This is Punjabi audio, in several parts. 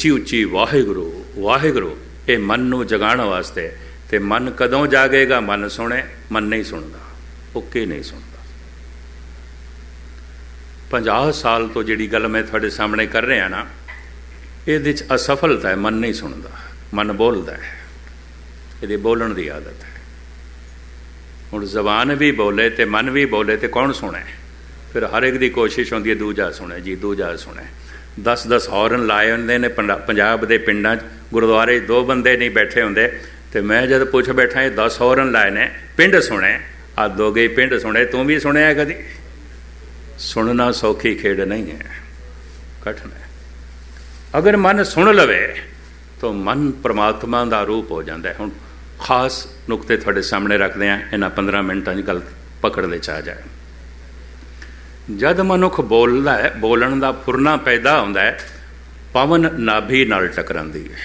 ਉੱਚੀ ਉੱਚੀ ਵਾਹਿਗੁਰੂ ਵਾਹਿਗੁਰੂ ਇਹ ਮਨ ਨੂੰ ਜਗਾਉਣ ਵਾਸਤੇ ਤੇ ਮਨ ਕਦੋਂ ਜਾਗੇਗਾ? ਮਨ ਸੁਣੇ, ਮਨ ਨਹੀਂ ਸੁਣਦਾ ਓਕੇ ਨਹੀਂ ਸੁਣਦਾ। 50 ਸਾਲ ਤੋਂ ਜਿਹੜੀ ਗੱਲ ਮੈਂ ਤੁਹਾਡੇ ਸਾਹਮਣੇ ਕਰ ਰਿਹਾ ਨਾ, ਇਹਦੇ ਚ ਅਸਫਲਤਾ ਹੈ, ਮਨ ਨਹੀਂ ਸੁਣਦਾ, ਮਨ ਬੋਲਦਾ ਹੈ। ਇਹਦੇ ਬੋਲਣ ਦੀ ਆਦਤ ਹੈ। ਹੁਣ ਜ਼ਬਾਨ ਵੀ ਬੋਲੇ ਤੇ ਮਨ ਵੀ ਬੋਲੇ ਤੇ ਕੌਣ ਸੁਣੇ? ਫਿਰ ਹਰ ਇੱਕ ਦੀ ਕੋਸ਼ਿਸ਼ ਹੁੰਦੀ ਹੈ, ਦੂਜਾ ਸੁਣੇ, ਜੀ, ਦੂਜਾ ਸੁਣੇ। 10-10 ਹੌਰਨ ਲਾਏ ਹੁੰਦੇ ਨੇ ਪੰਜਾਬ ਦੇ ਪਿੰਡਾਂ 'ਚ, ਗੁਰਦੁਆਰੇ 'ਚ ਦੋ ਬੰਦੇ ਨਹੀਂ ਬੈਠੇ ਹੁੰਦੇ। ਤੇ ਮੈਂ ਜਦ ਪੁੱਛ ਬੈਠਾ, ਇਹ 10 ਹੌਰਨ ਲਾਏ ਨੇ, ਪਿੰਡ ਸੁਣੇ ਆ ਦੋ ਗਏ ਪਿੰਡ ਸੁਣੇ ਤੂੰ ਵੀ ਸੁਣਿਆ ਕਦੀ? ਸੁਣਨਾ ਸੌਖੀ ਖੇਡ ਨਹੀਂ ਹੈ, ਕਠਿਨ ਹੈ। ਅਗਰ ਮਨ ਸੁਣ ਲਵੇ, ਤਾਂ ਮਨ ਪ੍ਰਮਾਤਮਾ ਦਾ ਰੂਪ ਹੋ ਜਾਂਦਾ ਹੈ। ਹੁਣ ਖਾਸ ਨੁਕਤੇ ਤੁਹਾਡੇ ਸਾਹਮਣੇ ਰੱਖਦੇ ਆ ਇਹਨਾਂ 15 ਮਿੰਟਾਂ 'ਚ ਗੱਲ ਪਕੜ ਲੈ ਚਾ ਜਾਏ। ਜਦ ਮਨੁੱਖ ਬੋਲਦਾ ਹੈ, ਬੋਲਣ ਦਾ ਫੁਰਨਾ ਪੈਦਾ ਹੁੰਦਾ ਹੈ, ਪਵਨ ਨਾਭੀ ਨਾਲ ਟਕਰਾਂਦੀ ਹੈ।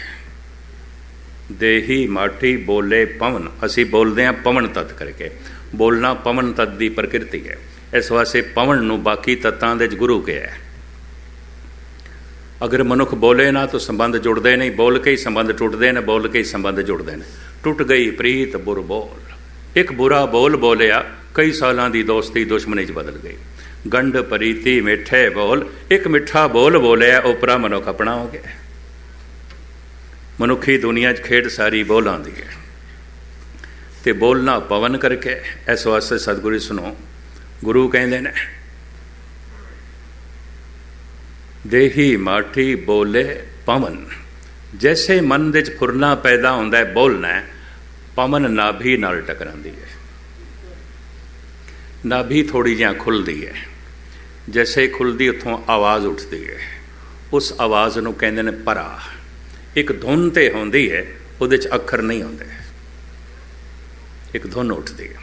ਦੇਹੀ ਮਾਠੀ ਬੋਲੇ ਪਵਨ, ਅਸੀਂ ਬੋਲਦੇ ਹਾਂ ਪਵਨ ਤਤ ਕਰਕੇ। ਬੋਲਣਾ ਪਵਨ ਤਤ ਦੀ ਪ੍ਰਕਿਰਤੀ ਹੈ। ਇਸ ਵਾਸਤੇ ਪਵਨ ਨੂੰ ਬਾਕੀ ਤਤਾਂ ਦੇ ਗੁਰੂ ਕਿਹਾ ਹੈ। ਅਗਰ ਮਨੁੱਖ ਬੋਲੇ ਨਾ, ਤਾਂ ਸੰਬੰਧ ਜੁੜਦੇ ਨਹੀਂ। ਬੋਲ ਕੇ ਹੀ ਸੰਬੰਧ ਟੁੱਟਦੇ ਨੇ, ਬੋਲ ਕੇ ਹੀ ਸੰਬੰਧ ਜੁੜਦੇ ਨੇ। ਟੁੱਟ ਗਈ ਪ੍ਰੀਤ, ਬੁਰ ਬੋਲ। ਇੱਕ ਬੁਰਾ ਬੋਲ ਬੋਲਿਆ, ਕਈ ਸਾਲਾਂ ਦੀ ਦੋਸਤੀ ਦੁਸ਼ਮਣੀ 'ਚ ਬਦਲ ਗਈ। ਗੰਢ ਪਰੀਤੀ ਮਿੱਠੇ ਬੋਲ, ਇੱਕ ਮਿੱਠਾ ਬੋਲ ਬੋਲਿਆ ਉਪਰਾ ਮਨੁੱਖ ਆਪਣਾ ਹੋ ਗਿਆ। ਮਨੁੱਖੀ ਦੁਨੀਆ 'ਚ ਖੇਡ ਸਾਰੀ ਬੋਲਾਂ ਦੀ ਹੈ। ਤੇ ਬੋਲਣਾ ਪਵਨ ਕਰਕੇ, ਇਸ ਵਾਸਤੇ ਸਤਿਗੁਰੂ ਸੁਣੋ, ਗੁਰੂ ਕਹਿੰਦੇ ਨੇ, ਦੇਹੀ ਮਾਠੀ ਬੋਲੇ ਪਵਨ, ਜੈਸੇ ਮਨ ਵਿੱਚ ਫੁਰਨਾ ਪੈਦਾ ਹੁੰਦਾ ਹੈ, ਬੋਲਣਾ ਪਵਨ ਨਾਭੀ ਨਾਲ ਟਕਰਾਂਦੀ ਹੈ। ਨਾਭੀ ਥੋੜੀ ਜਿਹਾ ਖੁੱਲਦੀ ਹੈ। ਜੈਸੇ ਖੁੱਲਦੀ ਉੱਥੋਂ ਆਵਾਜ਼ ਉੱਠਦੀ ਹੈ। ਉਸ ਆਵਾਜ਼ ਨੂੰ ਕਹਿੰਦੇ ਨੇ ਪਰਾ। ਇੱਕ ਧੁਨ ਤੇ ਹੁੰਦੀ ਹੈ, ਉਹਦੇ ਚ ਅੱਖਰ ਨਹੀਂ ਹੁੰਦੇ। ਇੱਕ ਧੁਨ ਉੱਠਦੀ ਹੈ।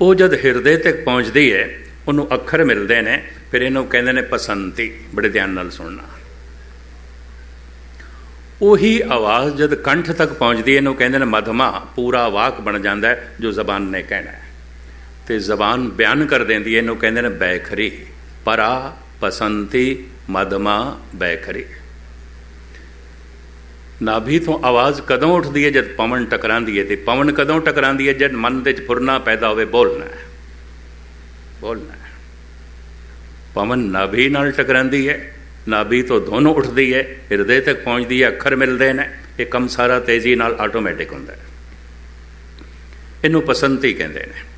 ਉਹ ਜਦ ਹਿਰਦੇ ਤੱਕ ਪਹੁੰਚਦੀ ਹੈ, ਉਹਨੂੰ ਅੱਖਰ ਮਿਲਦੇ ਨੇ, ਫਿਰ ਇਹਨੂੰ ਕਹਿੰਦੇ ਨੇ ਪਸੰਤੀ, ਬੜੇ ਧਿਆਨ ਨਾਲ ਸੁਣਨਾ। ਉਹੀ ਆਵਾਜ਼ ਜਦ ਕੰਠ ਤੱਕ ਪਹੁੰਚਦੀ ਹੈ, ਇਹਨੂੰ ਕਹਿੰਦੇ ਨੇ ਮਧਮਾ, ਪੂਰਾ ਵਾਕ ਬਣ ਜਾਂਦਾ ਜੋ ਜ਼ਬਾਨ ਨੇ ਕਹਿਣਾ ਤੇ ਜ਼ਬਾਨ ਬਿਆਨ ਕਰ ਦਿੰਦੀ ਹੈ, ਇਹਨੂੰ ਕਹਿੰਦੇ ਨੇ ਬੈਖਰੀ। ਪਰਾ ਪਸੰਤੀ ਮਦਮਾ ਬੈਖਰੀ। ਨਾਭੀ ਤੋਂ ਆਵਾਜ਼ ਕਦੋਂ ਉੱਠਦੀ ਹੈ, ਜਦ ਪਵਨ ਟਕਰਾਂਦੀ ਹੈ? ਤੇ ਪਵਨ ਕਦੋਂ ਟਕਰਾਂਦੀ ਹੈ, ਜਦ ਮਨ ਦੇ ਵਿੱਚ ਫੁਰਨਾ ਪੈਦਾ ਹੋਵੇ? ਬੋਲਣਾ ਹੈ। ਬੋਲਣਾ ਹੈ। ਪਵਨ ਨਾਭੀ ਨਾਲ ਟਕਰਾਂਦੀ ਹੈ। ਨਾਭੀ ਤੋਂ ਦੋਨੋਂ ਉੱਠਦੀ ਹੈ। ਹਿਰਦੇ ਤੱਕ ਪਹੁੰਚਦੀ ਹੈ, ਅੱਖਰ ਮਿਲਦੇ ਨੇ। ਇਹ ਕੰਮ ਸਾਰਾ ਤੇਜ਼ੀ ਨਾਲ ਆਟੋਮੈਟਿਕ ਹੁੰਦਾ ਹੈ। ਇਹਨੂੰ ਪਸੰਤੀ ਕਹਿੰਦੇ ਨੇ।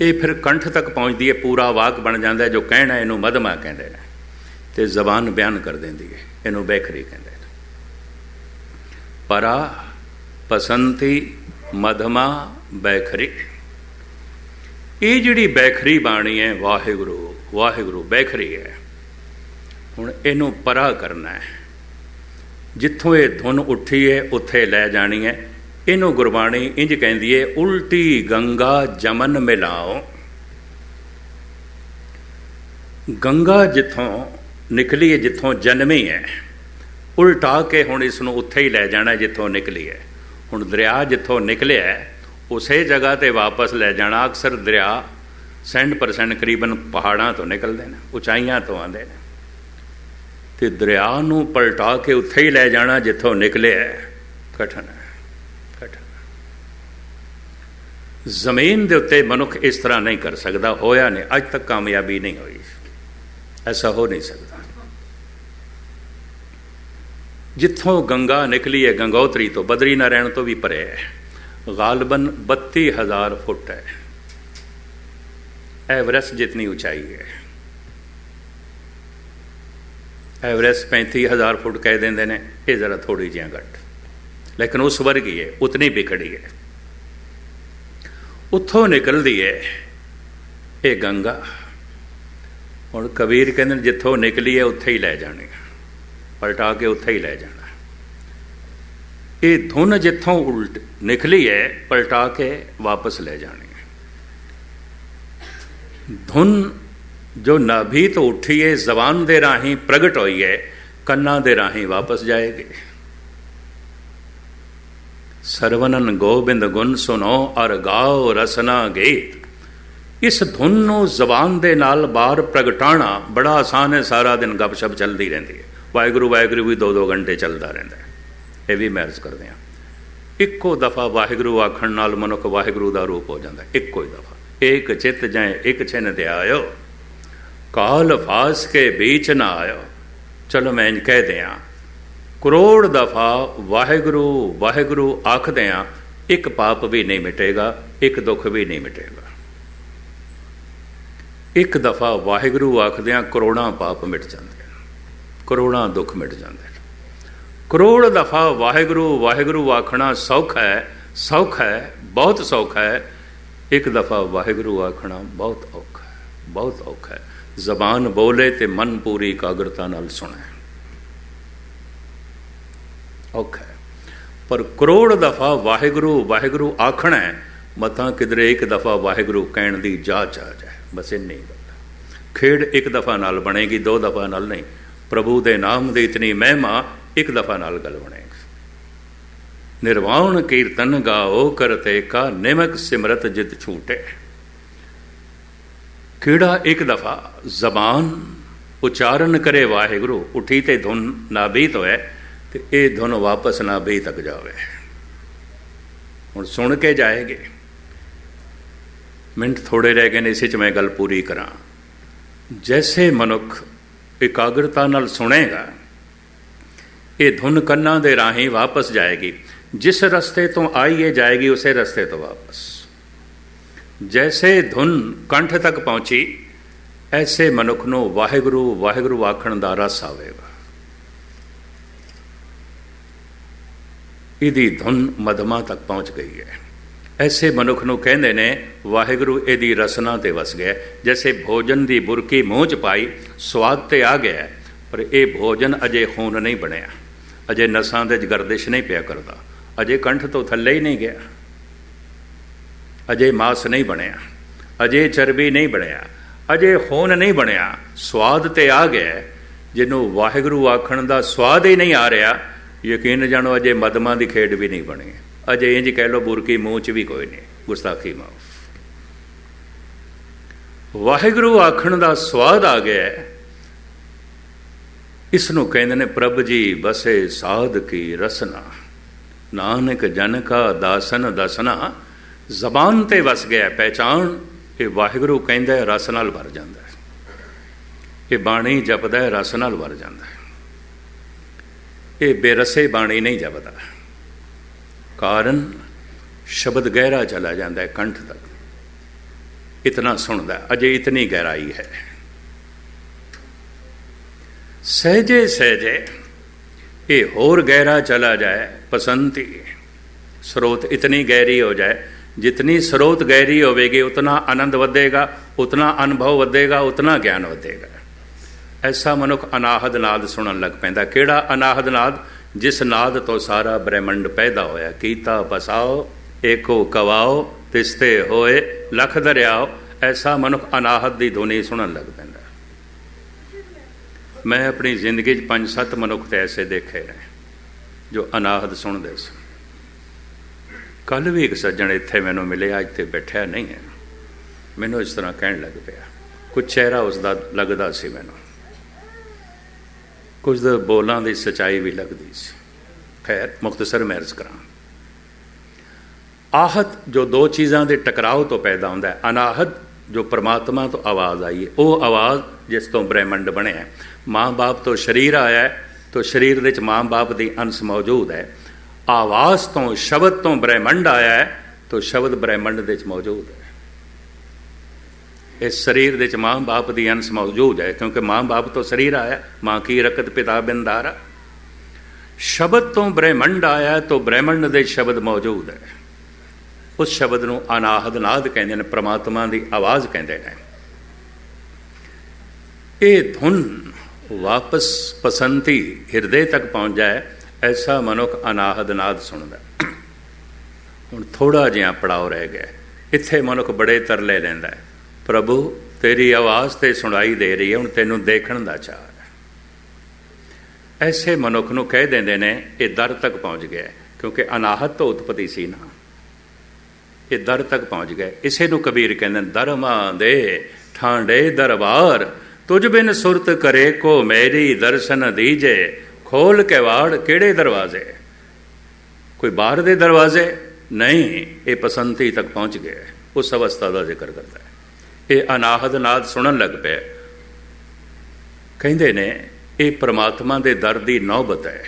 ਇਹ ਫਿਰ ਕੰਠ ਤੱਕ ਪਹੁੰਚਦੀ ਹੈ, ਪੂਰਾ ਵਾਕ ਬਣ ਜਾਂਦਾ ਹੈ, ਜੋ ਕਹਿਣਾ ਇਹਨੂੰ ਮਧਮਾ ਕਹਿੰਦੇ ਨੇ ਤੇ ਜ਼ਬਾਨ ਬਿਆਨ ਕਰ ਦਿੰਦੀ ਹੈ, ਇਹਨੂੰ ਬੈਖਰੀ ਕਹਿੰਦੇ ਨੇ ਪਰਾ ਪਸੰਤੀ ਮਧਮਾ ਬੈਖਰੀ। ਇਹ ਜਿਹੜੀ ਬੈਖਰੀ ਬਾਣੀ ਹੈ, ਵਾਹਿਗੁਰੂ ਵਾਹਿਗੁਰੂ ਬੈਖਰੀ ਹੈ। ਹੁਣ ਇਹਨੂੰ ਪਰਾ ਕਰਨਾ ਹੈ। ਜਿੱਥੋਂ ਇਹ ਧੁਨ ਉੱਠੀ ਹੈ, ਉੱਥੇ ਲੈ ਜਾਣੀ ਹੈ। ਇਹਨੂੰ ਗੁਰਬਾਣੀ ਇੰਜ ਕਹਿੰਦੀ ਹੈ ਉਲਟੀ ਗੰਗਾ ਜਮਨ ਮਿਲਾਓ। ਗੰਗਾ ਜਿੱਥੋਂ ਨਿਕਲੀ ਹੈ ਜਿੱਥੋਂ ਜਨਮੀ ਹੈ ਉਲਟਾ ਕੇ ਹੁਣ ਇਸ ਨੂੰ ਉੱਥੇ ਹੀ ਲੈ ਜਾਣਾ ਜਿੱਥੋਂ ਨਿਕਲੀ ਹੈ ਹੁਣ ਦਰਿਆ ਜਿੱਥੋਂ ਨਿਕਲਿਆ ਉਸੇ ਜਗ੍ਹਾ ਤੇ ਵਾਪਸ ਲੈ ਜਾਣਾ, ਅਕਸਰ ਦਰਿਆ 100% ਕਰੀਬਨ ਪਹਾੜਾਂ ਤੋਂ ਨਿਕਲਦੇ ਨੇ, ਉਚਾਈਆਂ ਤੋਂ ਆਉਂਦੇ ਨੇ। ਤੇ ਦਰਿਆ ਨੂੰ ਪਲਟਾ ਕੇ ਉੱਥੇ ਹੀ ਲੈ ਜਾਣਾ ਜਿੱਥੋਂ ਨਿਕਲਿਆ ਕਠਨ। ਹੈ ਕਠਨ ਜ਼ਮੀਨ ਦੇ ਉੱਤੇ ਮਨੁੱਖ ਇਸ ਤਰ੍ਹਾਂ ਨਹੀਂ ਕਰ ਸਕਦਾ, ਹੋਇਆ ਨਹੀਂ, ਅੱਜ ਤੱਕ ਕਾਮਯਾਬੀ ਨਹੀਂ ਹੋਈ। ਐਸਾ ਹੋ ਨਹੀਂ ਸਕਦਾ। ਜਿੱਥੋਂ ਗੰਗਾ ਨਿਕਲੀ ਹੈ, ਗੰਗੋਤਰੀ ਤੋਂ, ਬਦਰੀ ਨਾਰਾਇਣ ਤੋਂ ਵੀ ਪਰੇ ਹੈ। ਗਾਲਬਨ 32000 ਫੁੱਟ ਹੈ। ਐਵਰੈਸਟ ਜਿੰਨੀ ਉਚਾਈ ਹੈ। ਐਵਰੈਸਟ 35000 ਫੁੱਟ ਕਹਿ ਦਿੰਦੇ ਨੇ, ਇਹ ਜ਼ਰਾ ਥੋੜੀ ਜਿਹੀ ਘੱਟ। ਲੇਕਿਨ ਉਸ ਵਰਗੀ ਹੈ, ਉਤਨੀ ਬਿਖੜੀ ਹੈ। उत्थों निकल दी है ये गंगा हम कबीर कहें जिथों निकली है, उत्थे ही लै जाने पलटा के उत्थे ही लै जाना ये धुन जिथों उल्ट निकली है, पलटा के वापस लै जाने धुन जो नाभी तो उठी है जबान दे राही प्रगट हुई कन्ना दे राही वापस जाएगी ਸਰਵਨਨ ਗੋਬਿੰਦ ਗੁਣ ਸੁਨੋ ਅਰ ਗਾਓ ਰਸਨਾ ਗੀਤ। ਇਸ ਧੁਨ ਨੂੰ ਜ਼ਬਾਨ ਦੇ ਨਾਲ ਬਾਹਰ ਪ੍ਰਗਟਾਣਾ ਬੜਾ ਆਸਾਨ ਹੈ, ਸਾਰਾ ਦਿਨ ਗੱਪਸ਼ਪ ਚੱਲਦੀ ਰਹਿੰਦੀ ਹੈ। ਵਾਹਿਗੁਰੂ ਵਾਹਿਗੁਰੂ ਵੀ 2-2 ਘੰਟੇ ਚੱਲਦਾ ਰਹਿੰਦਾ ਹੈ। ਇਹ ਵੀ ਮਹਿਰਜ ਕਰਦੇ ਆ ਇੱਕੋ ਦਫਾ ਵਾਹਿਗੁਰੂ ਆਖਣ ਨਾਲ ਮਨੁੱਖ ਵਾਹਿਗੁਰੂ ਦਾ ਰੂਪ ਹੋ ਜਾਂਦਾ ਇੱਕੋ ਹੀ ਦਫਾ। ਏਕ ਚਿੱਤ ਜਾਏ ਇੱਕ ਛਿਨ ਤੇ ਆਇਓ। ਕਾਲ ਫਾਸ ਕੇ ਵਿੱਚ ਨਾ ਆਇਓ। ਚਲੋ ਮੈਂ ਇੰਜ ਕਹਿ ਦਿਆਂ ਕਰੋੜ ਦਫਾ ਵਾਹਿਗੁਰੂ ਵਾਹਿਗੁਰੂ ਆਖਦੇ ਆ, ਇੱਕ ਪਾਪ ਵੀ ਨਹੀਂ ਮਿਟੇਗਾ, ਇੱਕ ਦੁੱਖ ਵੀ ਨਹੀਂ ਮਿਟੇਗਾ। ਇੱਕ ਦਫਾ ਵਾਹਿਗੁਰੂ ਆਖਦੇ ਆ, ਕਰੋੜਾਂ ਪਾਪ ਮਿਟ ਜਾਂਦੇ ਕਰੋੜਾਂ ਦੁੱਖ ਮਿਟ ਜਾਂਦੇ ਨੇ। ਕਰੋੜ ਦਫਾ ਵਾਹਿਗੁਰੂ ਵਾਹਿਗੁਰੂ ਆਖਣਾ ਸੌਖਾ ਹੈ ਸੌਖਾ ਹੈ, ਬਹੁਤ ਸੌਖਾ ਹੈ। ਇੱਕ ਦਫਾ ਵਾਹਿਗੁਰੂ ਆਖਣਾ ਬਹੁਤ ਔਖਾ ਹੈ, ਬਹੁਤ ਔਖਾ ਹੈ। ਜ਼ਬਾਨ ਬੋਲੇ ਤੇ ਮਨ ਪੂਰੀ ਇਕਾਗਰਤਾ ਨਾਲ ਸੁਣੇ। ਔਖਾ ਹੈ। ਪਰ ਕਰੋੜ ਦਫਾ ਵਾਹਿਗੁਰੂ ਵਾਹਿਗੁਰੂ ਆਖਣਾ ਹੈ ਮਤਾਂ ਕਿਧਰੇ ਇੱਕ ਦਫਾ ਵਾਹਿਗੁਰੂ ਕਹਿਣ ਦੀ ਜਾਚ ਆ ਜਾਏ। ਬਸ ਇੰਨੀ ਗੱਲ ਖੇਡ ਇੱਕ ਦਫਾ ਨਾਲ ਬਣੇਗੀ, ਦੋ ਦਫਾ ਨਾਲ ਨਹੀਂ। ਪ੍ਰਭੂ ਦੇ ਨਾਮ ਦੀ ਇਤਨੀ ਮਹਿਮਾ ਇੱਕ ਦਫਾ ਨਾਲ ਗੱਲ ਬਣੇਗੀ। ਨਿਰਵਾਣ ਕੀਰਤਨ ਗਾਓ ਕਰਤੇ ਕਾ ਨਿਮਕ ਸਿਮਰਤ ਜਿਤ ਛੂਟੇ। ਕਿਹੜਾ ਇੱਕ ਦਫਾ ਜ਼ਬਾਨ ਉਚਾਰਨ ਕਰੇ ਵਾਹਿਗੁਰੂ, ਉਠੀ ਤੇ ਧੁਨ ਨਾ ਬੀਤ ਹੋਏ। ਤੇ ਇਹ ਧੁਨ ਵਾਪਸ ਨਾ ਬੀ ਤੱਕ ਜਾਵੇ ਹੁਣ ਸੁਣ ਕੇ ਜਾਏਗੇ ਮਿੰਟ ਥੋੜੇ ਰਹਿ ਗਏ ਨੇ ਇਸੇ ਚ ਮੈਂ ਗੱਲ ਪੂਰੀ ਕਰਾਂ ਜੈਸੇ ਮਨੁੱਖ ਇਕਾਗਰਤਾ ਨਾਲ ਸੁਣੇਗਾ ਇਹ ਧੁਨ ਕੰਨਾਂ ਦੇ ਰਾਹੀਂ ਵਾਪਸ ਜਾਏਗੀ ਜਿਸ ਰਸਤੇ ਤੋਂ ਆਈ ਇਹ ਜਾਏਗੀ ਉਸੇ ਰਸਤੇ ਤੋਂ ਵਾਪਸ ਜੈਸੇ ਧੁਨ ਕੰਠ ਤੱਕ ਪਹੁੰਚੀ ਐਸੇ ਮਨੁੱਖ ਨੂੰ ਵਾਹਿਗੁਰੂ ਵਾਹਿਗੁਰੂ ਆਖਣ ਦਾ ਰਸ ਆਵੇਗਾ ਇਹਦੀ ਧੁਨ ਮਧਮਾ ਤੱਕ ਪਹੁੰਚ ਗਈ ਹੈ। ਐਸੇ ਮਨੁੱਖ ਨੂੰ ਕਹਿੰਦੇ ਨੇ, ਵਾਹਿਗੁਰੂ ਇਹਦੀ ਰਸਨਾ ਤੇ ਵਸ ਗਿਆ। ਜੈਸੇ ਭੋਜਨ ਦੀ ਬੁਰਕੀ ਮੂੰਹ ਚ ਪਾਈ, ਸਵਾਦ ਤੇ ਆ ਗਿਆ। ਪਰ ਇਹ ਭੋਜਨ ਅਜੇ ਖੂਨ ਨਹੀਂ ਬਣਿਆ। ਅਜੇ ਨਸਾਂ ਦੇ ਗਰਦਿਸ਼ ਨਹੀਂ ਪਿਆ ਕਰਦਾ। ਅਜੇ ਕੰਠ ਤੋਂ ਥੱਲੇ ਹੀ ਨਹੀਂ ਗਿਆ। ਅਜੇ ਮਾਸ ਨਹੀਂ ਬਣਿਆ। ਅਜੇ ਚਰਬੀ ਨਹੀਂ ਬਣਿਆ। ਅਜੇ ਖੂਨ ਨਹੀਂ ਬਣਿਆ। ਸਵਾਦ ਤੇ ਆ ਗਿਆ। ਜਿਹਨੂੰ ਵਾਹਿਗੁਰੂ ਆਖਣ ਦਾ ਸਵਾਦ ਹੀ ਨਹੀਂ ਆ ਰਿਹਾ ਯਕੀਨ ਜਾਣੋ, ਅਜੇ ਮਦਮਾਂ ਦੀ ਖੇਡ ਵੀ ਨਹੀਂ ਬਣੀ। ਅਜੇ ਇੰਜ ਕਹਿ ਲੋ ਬੁਰਕੀ ਮੂੰਹ 'ਚ ਵੀ ਕੋਈ ਨਹੀਂ, ਗੁਸਤਾਖੀ ਮਾਫ। ਵਾਹਿਗੁਰੂ ਆਖਣ ਦਾ ਸਵਾਦ ਆ ਗਿਆ ਇਸ ਨੂੰ ਕਹਿੰਦੇ ਨੇ, ਪ੍ਰਭ ਜੀ, ਬਸੇ ਸਾਧ ਕੀ ਰਸਨਾ। ਨਾਨਕ ਜਨ ਕਾ ਦਾਸਨ ਦਸਨਾ। ਜ਼ਬਾਨ ਤੇ ਵਸ ਗਿਆ ਪਹਿਚਾਨ ਇਹ ਵਾਹਿਗੁਰੂ ਕਹਿੰਦਾ ਰਸ ਨਾਲ ਭਰ ਜਾਂਦਾ ਹੈ। ਇਹ ਬਾਣੀ ਜਪਦਾ ਹੈ, ਰਸ ਨਾਲ ਭਰ ਜਾਂਦਾ ਹੈ। ਇਹ ਬੇਰਸੇ ਬਾਣੀ ਨਹੀਂ ਜਪਦਾ। ਕਾਰਨ ਸ਼ਬਦ ਗਹਿਰਾ ਚਲਾ ਜਾਂਦਾ ਹੈ ਕੰਠ ਤੱਕ। ਇਤਨਾ ਸੁਣਦਾ, ਅਜੇ ਇਤਨੀ ਗਹਿਰਾਈ ਹੈ। ਸਹਜੇ ਸਹਜੇ ਇਹ ਹੋਰ ਗਹਿਰਾ ਚਲਾ ਜਾਏ ਪਸੰਤੀ ਸਰੋਤ ਇਤਨੀ ਗਹਿਰੀ ਹੋ ਜਾਏ, ਜਿਤਨੀ ਸਰੋਤ ਗਹਿਰੀ ਹੋਵੇਗੀ, ਉਤਨਾ ਆਨੰਦ ਵਧੇਗਾ, ਉਤਨਾ ਅਨੁਭਵ ਵਧੇਗਾ, ਉਤਨਾ ਗਿਆਨ ਵਧੇਗਾ। ਐਸਾ ਮਨੁੱਖ ਅਨਾਹਦ ਨਾਦ ਸੁਣਨ ਲੱਗ ਪੈਂਦਾ। ਕਿਹੜਾ ਅਨਾਹਦ ਨਾਦ? ਜਿਸ ਨਾਦ ਤੋਂ ਸਾਰਾ ਬ੍ਰਹਿਮੰਡ ਪੈਦਾ ਹੋਇਆ। ਕੀਤਾ ਬਸਾਓ, ਏਕੋ ਕਵਾਓ, ਤਿਸਤੇ ਹੋਏ, ਲਖ ਦਰਿਆਓ। ਐਸਾ ਮਨੁੱਖ ਅਨਾਹਦ ਦੀ ਧੁਨੀ ਸੁਣਨ ਲੱਗ ਪੈਂਦਾ। ਮੈਂ ਆਪਣੀ ਜ਼ਿੰਦਗੀ 'ਚ ਪੰਜ ਸੱਤ ਮਨੁੱਖ ਤੇ ਐਸੇ ਦੇਖੇ ਨੇ ਜੋ ਅਨਾਹਦ ਸੁਣਦੇ ਸੀ ਕੱਲ ਵੀ ਇੱਕ ਸੱਜਣ ਇੱਥੇ ਮੈਨੂੰ ਮਿਲਿਆ, ਇੱਥੇ ਬੈਠਿਆ ਨਹੀਂ ਹੈ। ਮੈਨੂੰ ਇਸ ਤਰ੍ਹਾਂ ਕਹਿਣ ਲੱਗ ਪਿਆ। ਕੁਝ ਚਿਹਰਾ ਉਸ ਦਾ ਲੱਗਦਾ ਸੀ ਮੈਨੂੰ। ਕੁਝ ਦੇ ਬੋਲਾਂ ਦੀ ਸਚਾਈ ਵੀ ਲੱਗਦੀ ਸੀ। ਖੈਰ ਮੁਖਤਸਰ ਮਹਿਰਜ਼ ਕਰਾਂ ਆਹਤ ਜੋ ਦੋ ਚੀਜ਼ਾਂ ਦੇ ਟਕਰਾਓ ਤੋਂ ਪੈਦਾ ਹੁੰਦਾ ਹੈ, ਅਨਾਹਤ ਜੋ ਪ੍ਰਮਾਤਮਾ ਤੋਂ ਆਵਾਜ਼ ਆਈ ਹੈ, ਉਹ ਆਵਾਜ਼ ਜਿਸ ਤੋਂ ਬ੍ਰਹਿਮੰਡ ਬਣਿਆ ਮਾਂ-ਬਾਪ ਤੋਂ ਸਰੀਰ ਆਇਆ ਤੋਂ ਸਰੀਰ ਵਿੱਚ ਮਾਂ-ਬਾਪ ਦੀ ਅੰਸ਼ ਮੌਜੂਦ ਹੈ। ਆਵਾਜ਼ ਤੋਂ ਸ਼ਬਦ ਤੋਂ ਬ੍ਰਹਿਮੰਡ ਆਇਆ ਹੈ, ਤੋਂ ਸ਼ਬਦ ਬ੍ਰਹਿਮੰਡ ਦੇ ਵਿੱਚ ਮੌਜੂਦ ਹੈ। ਇਸ ਸਰੀਰ ਦੇ ਵਿੱਚ ਮਾਂ-ਬਾਪ ਦੀ ਅੰਸ਼ ਮੌਜੂਦ ਹੈ, ਕਿਉਂਕਿ ਮਾਂ-ਬਾਪ ਤੋਂ ਸਰੀਰ ਆਇਆ, ਮਾਂ ਕੀ ਰਕਤ ਪਿਤਾ ਬਿੰਦਾਰਾ ਸ਼ਬਦ ਤੋਂ ਬ੍ਰਹਿਮੰਡ ਆਇਆ ਤੋਂ ਬ੍ਰਹਿਮੰਡ ਦੇ ਸ਼ਬਦ ਮੌਜੂਦ ਹੈ। ਉਸ ਸ਼ਬਦ ਨੂੰ ਅਨਾਹਦ ਨਾਦ ਕਹਿੰਦੇ ਨੇ, ਪ੍ਰਮਾਤਮਾ ਦੀ ਆਵਾਜ਼ ਕਹਿੰਦੇ ਨੇ। ਇਹ ਧੁਨ ਵਾਪਸ ਪਸੰਤੀ ਹਿਰਦੇ ਤੱਕ ਪਹੁੰਚ ਜਾਏ ਐਸਾ ਮਨੁੱਖ ਅਨਾਹਦ ਨਾਦ ਸੁਣਦਾ ਹੁਣ ਥੋੜਾ ਜਿਹਾ ਪੜਾਅ ਰਹਿ ਗਿਆ ਇੱਥੇ ਮਨੁੱਖ ਬੜੇ ਤਰਲੇ ਲੈਂਦਾ ਹੈ। ਪ੍ਰਭੂ, ਤੇਰੀ ਆਵਾਜ਼ ਤੇ ਸੁਣਾਈ ਦੇ ਰਹੀ ਹੈ, ਹੁਣ ਤੈਨੂੰ ਦੇਖਣ ਦਾ ਚਾਹ ਹੈ। ਐਸੇ ਮਨੁੱਖ ਨੂੰ ਕਹਿ ਦਿੰਦੇ ਨੇ, ਇਹ ਦਰ ਤੱਕ ਪਹੁੰਚ ਗਿਆ ਕਿਉਂਕਿ ਅਨਾਹਤ ਤੋਂ ਉਤਪਤੀ ਸੀ ਨਾ। ਇਹ ਦਰ ਤੱਕ ਪਹੁੰਚ ਗਏ ਇਸੇ ਨੂੰ ਕਬੀਰ ਕਹਿੰਦੇ ਨੇ, ਦਰਮਾਂ ਦੇ ਠਾਂਡੇ ਦਰਬਾਰ, ਤੁਝ ਬਿਨ ਸੁਰਤ ਕਰੇ ਕੋ ਮੇਰੀ ਦਰਸ਼ਨ ਦੀਜੇ, ਖੋਲ ਕਵਾੜ ਕਿਹੜੇ ਦਰਵਾਜ਼ੇ? ਕੋਈ ਬਾਹਰ ਦੇ ਦਰਵਾਜ਼ੇ? ਨਹੀਂ, ਇਹ ਪਸੰਤੀ ਤੱਕ ਪਹੁੰਚ ਗਿਆ ਉਸ ਅਵਸਥਾ ਦਾ ਜ਼ਿਕਰ ਕਰਦਾ ਹੈ। ਇਹ ਅਨਾਹਦ ਨਾਦ ਸੁਣਨ ਲੱਗ ਪਿਆ। ਕਹਿੰਦੇ ਨੇ, ਇਹ ਪ੍ਰਮਾਤਮਾ ਦੇ ਦਰ ਦੀ ਨੌਬਤ ਹੈ।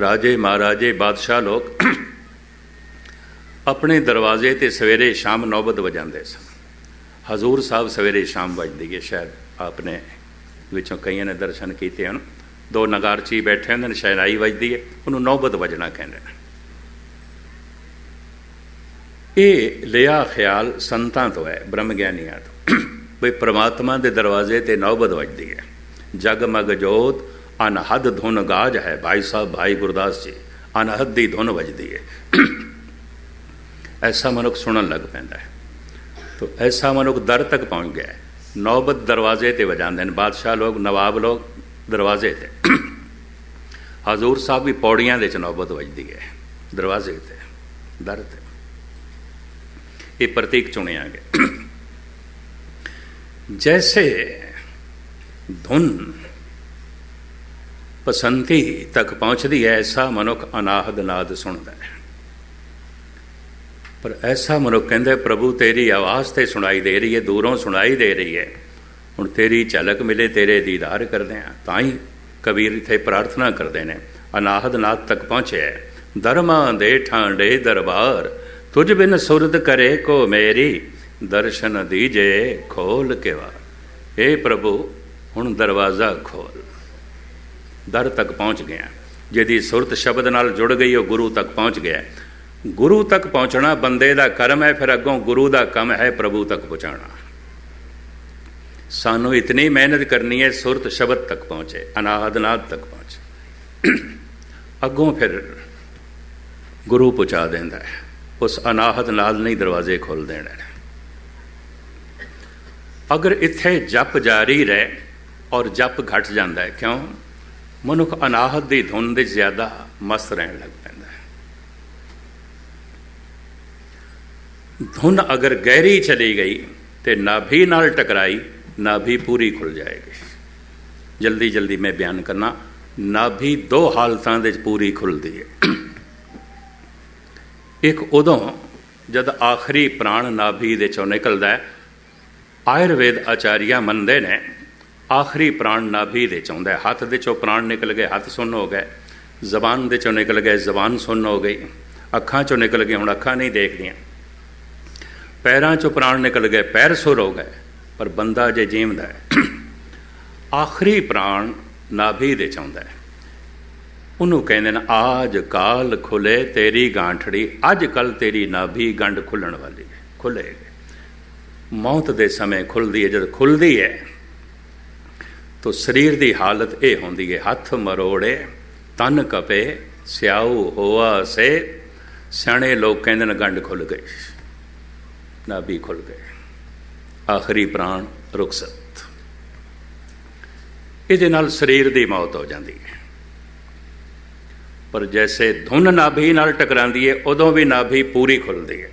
ਰਾਜੇ ਮਹਾਰਾਜੇ, ਬਾਦਸ਼ਾਹ ਲੋਕ ਆਪਣੇ ਦਰਵਾਜ਼ੇ ਤੇ ਸਵੇਰੇ ਸ਼ਾਮ ਨੌਬਤ ਵਜਾਉਂਦੇ ਸਨ। ਹਜ਼ੂਰ ਸਾਹਿਬ ਸਵੇਰੇ ਸ਼ਾਮ ਵੱਜਦੀ ਹੈ, ਸ਼ਾਇਦ ਆਪਨੇ ਵਿੱਚੋਂ ਕਈਆਂ ਨੇ ਦਰਸ਼ਨ ਕੀਤੇ ਹਨ। ਦੋ ਨਗਾਰਚੀ ਬੈਠੇ ਹੁੰਦੇ ਨੇ ਸ਼ਹਿਨਾਈ ਵੱਜਦੀ ਹੈ। ਉਹਨੂੰ ਨੌਬਤ ਵਜਣਾ ਕਹਿੰਦੇ ਨੇ। ਇਹ ਲਿਆ ਖਿਆਲ ਸੰਤਾਂ ਤੋਂ ਹੈ ਬ੍ਰਹਮ ਗਿਆਨੀਆਂ ਤੋਂ। ਵੀ ਪ੍ਰਮਾਤਮਾ ਦੇ ਦਰਵਾਜ਼ੇ ਤੇ ਨੌਬਤ ਵੱਜਦੀ ਹੈ। ਜਗਮਗ ਜੋਤ, ਅਨਹਦ ਧੁਨ ਗਾਜ ਹੈ। ਭਾਈ ਸਾਹਿਬ, ਭਾਈ ਗੁਰਦਾਸ ਜੀ, ਅਨਹਦ ਦੀ ਧੁਨ ਵੱਜਦੀ ਹੈ। ਐਸਾ ਮਨੁੱਖ ਸੁਣਨ ਲੱਗ ਪੈਂਦਾ ਹੈ। ਤੋ ਐਸਾ ਮਨੁੱਖ ਦਰ ਤੱਕ ਪਹੁੰਚ ਗਿਆ ਹੈ। ਨੌਬਤ ਦਰਵਾਜ਼ੇ ਤੇ ਵਜਾਉਂਦੇ ਨੇ। ਬਾਦਸ਼ਾਹ ਲੋਕ, ਨਵਾਬ ਲੋਕ ਦਰਵਾਜ਼ੇ ਤੇ। ਹਜ਼ੂਰ ਸਾਹਿਬ ਵੀ ਪੌੜੀਆਂ ਦੇ ਚ ਨੌਬਤ ਵੱਜਦੀ ਹੈ। ਦਰਵਾਜ਼ੇ ਤੇ, ਦਰ ਤੇ। ਇਹ ਪ੍ਰਤੀਕ ਚੁਣਿਆ ਗਿਆ ਜੈਸੇ ਧੁਨ ਪਸੰਤੀ ਤੱਕ ਪਹੁੰਚਦੀ ਹੈ, ਐਸਾ ਮਨੁੱਖ ਅਨਾਹਦ ਨਾਦ ਸੁਣਦਾ ਹੈ। ਪਰ ਐਸਾ ਮਨੁੱਖ ਕਹਿੰਦਾ, ਪ੍ਰਭੂ, ਤੇਰੀ ਆਵਾਜ਼ ਤੇ ਸੁਣਾਈ ਦੇ ਰਹੀ ਹੈ, ਦੂਰੋਂ ਸੁਣਾਈ ਦੇ ਰਹੀ ਹੈ। ਹੁਣ ਤੇਰੀ ਝਲਕ ਮਿਲੇ, ਤੇਰੇ ਦੀਦਾਰ ਕਰਦੇ ਆ ਤਾਂ ਹੀ ਕਬੀਰ ਇਥੇ ਪ੍ਰਾਰਥਨਾ ਕਰਦੇ ਨੇ, ਅਨਾਹਦ ਨਾਦ ਤੱਕ ਪਹੁੰਚਿਆ ਦਰਮਾਂ ਦੇ ਠਾਂਡੇ ਦਰਬਾਰ ਤੁਝ ਬਿਨ ਸੁਰਤ ਕਰੇ ਕੋ ਮੇਰੀ, ਦਰਸ਼ਨ ਦੀਜੇ ਖੋਲ ਕੇ ਵਾ ਏ ਪ੍ਰਭੂ, ਹੁਣ ਦਰਵਾਜ਼ਾ ਖੋਲ। ਦਰ ਤੱਕ ਪਹੁੰਚ ਗਿਆ। ਜਿਹਦੀ ਸੁਰਤ ਸ਼ਬਦ ਨਾਲ ਜੁੜ ਗਈ, ਉਹ ਗੁਰੂ ਤੱਕ ਪਹੁੰਚ ਗਿਆ। ਗੁਰੂ ਤੱਕ ਪਹੁੰਚਣਾ ਬੰਦੇ ਦਾ ਕਰਮ ਹੈ, ਫਿਰ ਅੱਗੋਂ ਗੁਰੂ ਦਾ ਕੰਮ ਹੈ ਪ੍ਰਭੂ ਤੱਕ ਪਹੁੰਚਾਉਣਾ। ਸਾਨੂੰ ਇਤਨੀ ਮਿਹਨਤ ਕਰਨੀ ਹੈ, ਸੁਰਤ ਸ਼ਬਦ ਤੱਕ ਪਹੁੰਚੇ ਅਨਾਹਦ ਨਾਦ ਤੱਕ ਪਹੁੰਚੇ। ਅੱਗੋਂ ਫਿਰ ਗੁਰੂ ਪਹੁੰਚਾ ਦਿੰਦਾ ਹੈ। ਉਸ ਅਨਾਹਤ ਨਾਲ ਨਹੀਂ ਦਰਵਾਜ਼ੇ ਖੋਲ ਦੇਣੇ। ਅਗਰ ਇੱਥੇ ਜਪ ਜਾਰੀ ਰਹੇ ਔਰ ਜਪ ਘਟ ਜਾਂਦਾ ਹੈ, ਕਿਉਂ? ਮਨੁੱਖ ਅਨਾਹਤ ਦੀ ਧੁਨ ਦੇ ਜ਼ਿਆਦਾ ਮਸਤ ਰਹਿਣ ਲੱਗ ਪੈਂਦਾ ਹੈ। ਧੁਨ ਅਗਰ ਗਹਿਰੀ ਚਲੀ ਗਈ ਤੇ ਨਾਭੀ ਨਾਲ ਟਕਰਾਈ, ਨਾਭੀ ਪੂਰੀ ਖੁੱਲ ਜਾਏਗੀ। ਜਲਦੀ ਜਲਦੀ ਮੈਂ ਬਿਆਨ ਕਰਨਾ, ਨਾਭੀ ਦੋ ਹਾਲਤਾਂ ਦੇ ਵਿੱਚ ਪੂਰੀ ਖੁੱਲਦੀ ਹੈ। ਇੱਕ ਉਦੋਂ ਜਦ ਆਖਰੀ ਪ੍ਰਾਣ ਨਾਭੀ ਦੇ ਚੋਂ ਨਿਕਲਦਾ ਆਯੁਰਵੇਦ ਆਚਾਰੀਆ ਮੰਨਦੇ ਨੇ, ਆਖਰੀ ਪ੍ਰਾਣ ਨਾਭੀ ਦੇ ਚੋਂ ਹੁੰਦਾ ਹੱਥ ਦੇ ਚੋਂ ਪ੍ਰਾਣ ਨਿਕਲ ਗਏ, ਹੱਥ ਸੁੰਨ ਹੋ ਗਏ, ਜ਼ਬਾਨ ਦੇ ਚੋਂ ਨਿਕਲ ਗਏ, ਜ਼ਬਾਨ ਸੁੰਨ ਹੋ ਗਈ। ਅੱਖਾਂ ਚੋਂ ਨਿਕਲ ਗਏ ਹੁਣ ਅੱਖਾਂ ਨਹੀਂ ਦੇਖਦੀਆਂ। ਪੈਰਾਂ ਚੋਂ ਪ੍ਰਾਣ ਨਿਕਲ ਗਏ, ਪੈਰ ਸੁਰ ਹੋ ਗਏ, ਪਰ ਬੰਦਾ ਜੇ ਜੀਵਦਾ ਹੈ, ਆਖਰੀ ਪ੍ਰਾਣ ਨਾਭੀ ਦੇ ਚਾਹੁੰਦਾ ਹੈ। ਉਹਨੂੰ ਕਹਿੰਦੇ ਨੇ, ਆਜ ਕਾਲ ਖੁੱਲੇ ਤੇਰੀ ਗਾਂਠੜੀ, ਅੱਜ ਕੱਲ ਤੇਰੀ ਨਾਭੀ ਗੰਢ ਖੁੱਲਣ ਵਾਲੀ ਹੈ ਖੁੱਲੇਗੀ ਮੌਤ ਦੇ ਸਮੇਂ ਖੁੱਲਦੀ ਹੈ, ਜਦ ਖੁੱਲਦੀ ਹੈ, ਤੋ ਸਰੀਰ ਦੀ ਹਾਲਤ ਇਹ ਹੁੰਦੀ ਹੈ, ਹੱਥ ਮਰੋੜੇ, ਤਨ ਕਪੇ, ਸਿਆਉ ਹੋਆ ਸੇ, ਸਿਆਣੇ ਲੋਕ ਕਹਿੰਦੇ ਨੇ ਗੰਢ ਖੁੱਲ ਗਈ ਨਾਭੀ ਖੁੱਲ ਗਏ। ਆਖਰੀ ਪ੍ਰਾਣ ਰੁਖਸਤ। ਇਹਦੇ ਨਾਲ ਸਰੀਰ ਦੀ ਮੌਤ ਹੋ ਜਾਂਦੀ ਹੈ। ਪਰ ਜੈਸੇ ਧੁਨ ਨਾਭੀ ਨਾਲ ਟਕਰਾਂਦੀ ਹੈ ਉਦੋਂ ਵੀ ਨਾਭੀ ਪੂਰੀ ਖੁੱਲਦੀ ਹੈ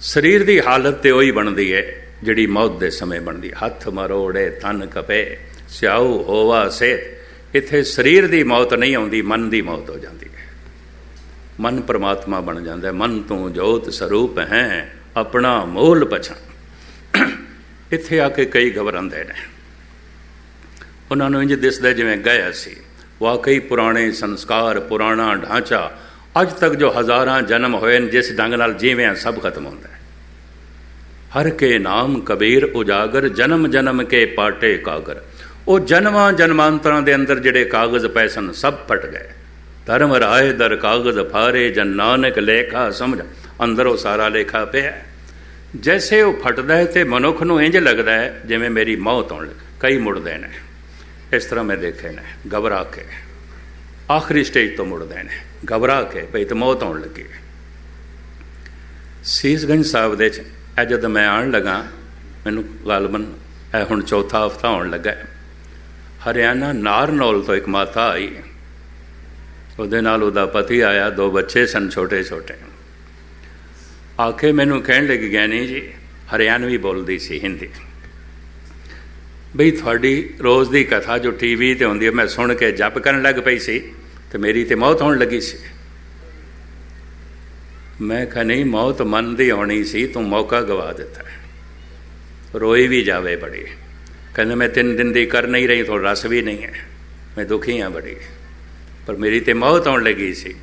ਸਰੀਰ ਦੀ ਹਾਲਤ ਤੇ ਉਹੀ ਬਣਦੀ ਹੈ ਜਿਹੜੀ ਮੌਤ ਦੇ ਸਮੇਂ ਬਣਦੀ ਹੱਥ ਮਰੋੜੇ, ਤਨ ਕਪੇ, ਸਿਆਉ ਹੋਵਾ ਸੇ ਇੱਥੇ ਸਰੀਰ ਦੀ ਮੌਤ ਨਹੀਂ ਆਉਂਦੀ, ਮਨ ਦੀ ਮੌਤ ਹੋ ਜਾਂਦੀ ਹੈ ਮਨ ਪਰਮਾਤਮਾ ਬਣ ਜਾਂਦਾ ਮਨ ਤੋਂ ਜੋਤ ਸਰੂਪ ਹੈ, ਆਪਣਾ ਮੋਲ ਪਛਾਣ। ਇੱਥੇ ਆ ਕੇ ਕਈ ਘਬਰਾਉਂਦੇ ਨੇ। ਉਹਨਾਂ ਨੂੰ ਇੰਜ ਦਿਸਦਾ ਜਿਵੇਂ ਗਿਆ ਸੀ। ਵਾਕਈ ਪੁਰਾਣੇ ਸੰਸਕਾਰ, ਪੁਰਾਣਾ ਢਾਂਚਾ, ਅੱਜ ਤੱਕ ਜੋ ਹਜ਼ਾਰਾਂ ਜਨਮ ਹੋਏ ਨੇ, ਜਿਸ ਢੰਗ ਨਾਲ ਜੀਵਿਆਂ ਸਭ ਖਤਮ ਹੁੰਦਾ ਹੈ। ਹਰ ਕੇ ਨਾਮ ਕਬੀਰ ਉਜਾਗਰ, ਜਨਮ ਜਨਮ ਕੇ ਪਾਟੇ ਕਾਗਰ। ਉਹ ਜਨਮਾਂ ਜਨਮਾਂਤਰਾਂ ਦੇ ਅੰਦਰ ਜਿਹੜੇ ਕਾਗਜ਼ ਪਏ ਸਨ, ਸਭ ਫਟ ਗਏ। ਧਰਮ ਰਾਏ ਦਰ ਕਾਗਜ਼ ਫਾਰੇ, ਜਨ ਨਾਨਕ ਲੇਖਾ ਸਮਝ। ਅੰਦਰ ਉਹ ਸਾਰਾ ਲੇਖਾ ਪਿਆ ਜੈਸੇ ਉਹ ਫਟਦਾ ਹੈ ਤੇ ਮਨੁੱਖ ਨੂੰ ਇੰਜ ਲੱਗਦਾ ਹੈ, ਜਿਵੇਂ ਮੇਰੀ ਮੌਤ ਆਉਣ ਲੱਗੀ। ਕਈ ਮੁੜਦੇ ਨੇ। ਇਸ ਤਰ੍ਹਾਂ ਮੈਂ ਦੇਖੇ ਨੇ, ਘਬਰਾ ਕੇ। ਆਖਰੀ ਸਟੇਜ ਤੋਂ ਮੁੜਦੇ ਨੇ, ਘਬਰਾ ਕੇ, ਭਈ ਤੇ ਮੌਤ ਆਉਣ ਲੱਗੀ। ਸੀਸਗੰਜ ਸਾਹਿਬ ਦੇ ਚ ਇਹ ਜਦ ਮੈਂ ਆਉਣ ਲੱਗਾ, ਮੈਨੂੰ ਗਾਲਬਨ ਇਹ ਹੁਣ ਚੌਥਾ ਹਫਤਾ ਆਉਣ ਲੱਗਾ। ਹਰਿਆਣਾ ਨਾਰਨੌਲ ਤੋਂ ਇੱਕ ਮਾਤਾ ਆਈ। ਉਹਦੇ ਨਾਲ ਉਹਦਾ ਪਤੀ ਆਇਆ, ਦੋ ਬੱਚੇ ਸਨ ਛੋਟੇ ਛੋਟੇ ਆਖੇ ਮੈਨੂੰ ਕਹਿਣ ਲੱਗੀ, ਗਿਆਨੀ ਜੀ, ਹਰਿਆਣਵੀ ਬੋਲਦੀ ਸੀ ਹਿੰਦੀ। ਬਈ ਤੁਹਾਡੀ ਰੋਜ਼ ਦੀ ਕਥਾ ਜੋ ਟੀਵੀ ਤੇ ਹੁੰਦੀ ਹੈ, ਮੈਂ ਸੁਣ ਕੇ ਜਪ ਕਰਨ ਲੱਗ ਪਈ ਸੀ ਤੇ ਮੇਰੀ ਤੇ ਮੌਤ ਹੋਣ ਲੱਗੀ ਸੀ। ਮੈਂ ਕਿਹਾ, ਨਹੀਂ, ਮੌਤ ਮਨ ਦੀ ਆਉਣੀ ਸੀ, ਤੂੰ ਮੌਕਾ ਗਵਾ ਦਿੱਤਾ ਰੋਈ ਵੀ ਜਾਵੇ ਬੜੀ। ਕਹਿੰਦੇ, ਮੈਂ ਤਿੰਨ ਦਿਨ ਦੀ ਕਰ ਨਹੀਂ ਰਹੀ ਥੋੜਾ ਰਸ ਵੀ ਨਹੀਂ ਹੈ। ਮੈਂ ਦੁਖੀ ਹਾਂ ਬੜੀ। ਪਰ ਮੇਰੀ ਤੇ ਮੌਤ ਆਉਣ ਲੱਗੀ ਸੀ।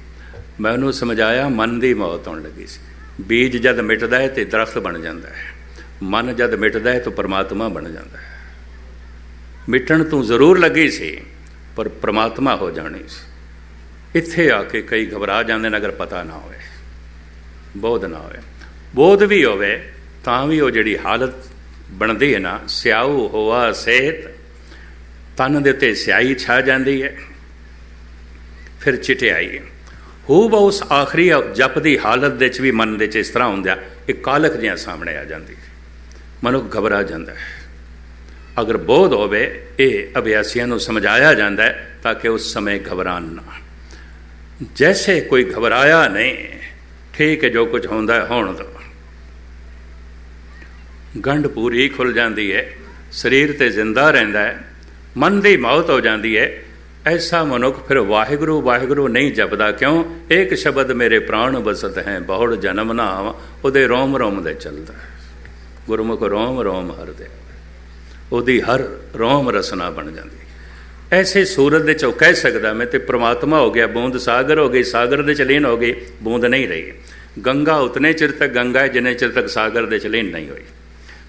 ਮੈਂ ਉਹਨੂੰ ਸਮਝਾਇਆ, ਮਨ ਦੀ ਮੌਤ ਆਉਣ ਲੱਗੀ ਸੀ। ਬੀਜ ਜਦ ਮਿਟਦਾ ਹੈ ਤੇ ਦਰਖਤ ਬਣ ਜਾਂਦਾ ਹੈ। ਮਨ ਜਦ ਮਿਟਦਾ ਹੈ ਤਾਂ ਪਰਮਾਤਮਾ ਬਣ ਜਾਂਦਾ ਹੈ। ਮਿਟਣ ਤੋਂ ਜ਼ਰੂਰ ਲੱਗੀ ਸੀ, ਪਰ ਪ੍ਰਮਾਤਮਾ ਹੋ ਜਾਣੀ ਸੀ। ਇੱਥੇ ਆ ਕੇ ਕਈ ਘਬਰਾ ਜਾਂਦੇ ਨੇ ਅਗਰ ਪਤਾ ਨਾ ਹੋਵੇ। ਬੋਧ ਨਾ ਹੋਵੇ। ਬੋਧ ਵੀ ਹੋਵੇ, ਤਾਂ ਵੀ ਉਹ ਜਿਹੜੀ ਹਾਲਤ ਬਣਦੀ ਹੈ ਨਾ, ਸਿਆਉ ਹੋਆ ਸਿਹਤ ਤਨ ਦੇ ਉੱਤੇ ਸਿਆਹੀ ਛਾ ਜਾਂਦੀ ਹੈ। ਫਿਰ ਚਿਟਿਆਈ ਹੋ। ਬਹੁ ਉਸ ਆਖਰੀ ਜਪ ਦੀ ਹਾਲਤ ਦੇ ਵਿੱਚ ਵੀ ਮਨ ਦੇ ਵਿੱਚ ਇਸ ਤਰ੍ਹਾਂ ਹੁੰਦਾ ਇਹ ਕਾਲਕ ਜਿਹਾ ਸਾਹਮਣੇ ਆ ਜਾਂਦੀ ਹੈ। ਮਨੁੱਖ ਘਬਰਾ ਜਾਂਦਾ ਹੈ। ਅਗਰ ਬੋਧ ਹੋਵੇ, ਇਹ ਅਭਿਆਸੀਆਂ ਨੂੰ ਸਮਝਾਇਆ ਜਾਂਦਾ ਹੈ ਤਾਂ ਕਿ ਉਸ ਸਮੇਂ ਘਬਰਾਨ ਨਾ। ਜੈਸੇ ਕੋਈ ਘਬਰਾਇਆ ਨਹੀਂ, ਠੀਕ ਹੈ, ਜੋ ਕੁਝ ਹੁੰਦਾ ਹੋਣ ਦੋ। ਗੰਢ ਪੂਰੀ ਖੁੱਲ ਜਾਂਦੀ ਹੈ, ਸਰੀਰ ਤੇ ਜ਼ਿੰਦਾ ਰਹਿੰਦਾ ਹੈ, ਮਨ ਦੀ ਮੌਤ ਹੋ ਜਾਂਦੀ ਹੈ। ਐਸਾ ਮਨੁੱਖ ਫਿਰ ਵਾਹਿਗੁਰੂ ਵਾਹਿਗੁਰੂ ਨਹੀਂ ਜਪਦਾ ਕਿਉਂ? ਇੱਕ ਸ਼ਬਦ ਮੇਰੇ ਪ੍ਰਾਣ ਬਸਤ ਹੈ, ਬਹੁੜ ਜਨਮ ਨਾਮ, ਉਹਦੇ ਰੋਮ ਰੋਮ ਦੇ ਚੱਲਦਾ ਗੁਰਮੁਖ ਰੋਮ ਰੋਮ ਹਰਦੇ। ਉਹਦੀ ਹਰ ਰੋਮ ਰਸਨਾ ਬਣ ਜਾਂਦੀ। ਐਸੇ ਸੂਰਤ ਦੇ ਚੋਂ ਕਹਿ ਸਕਦਾ ਮੈਂ ਤੇ ਪ੍ਰਮਾਤਮਾ ਹੋ ਗਿਆ, ਬੂੰਦ ਸਾਗਰ ਹੋ ਗਈ, ਸਾਗਰ ਦੇ ਚਲੀਨ ਹੋ ਗਈ, ਬੂੰਦ ਨਹੀਂ ਰਹੀ। ਗੰਗਾ ਉਤਨੇ ਚਿਰ ਤੱਕ ਗੰਗਾ ਹੈ ਜਿੰਨੇ ਚਿਰ ਤੱਕ ਸਾਗਰ ਦੇ ਚਲੀਨ ਨਹੀਂ ਹੋਈ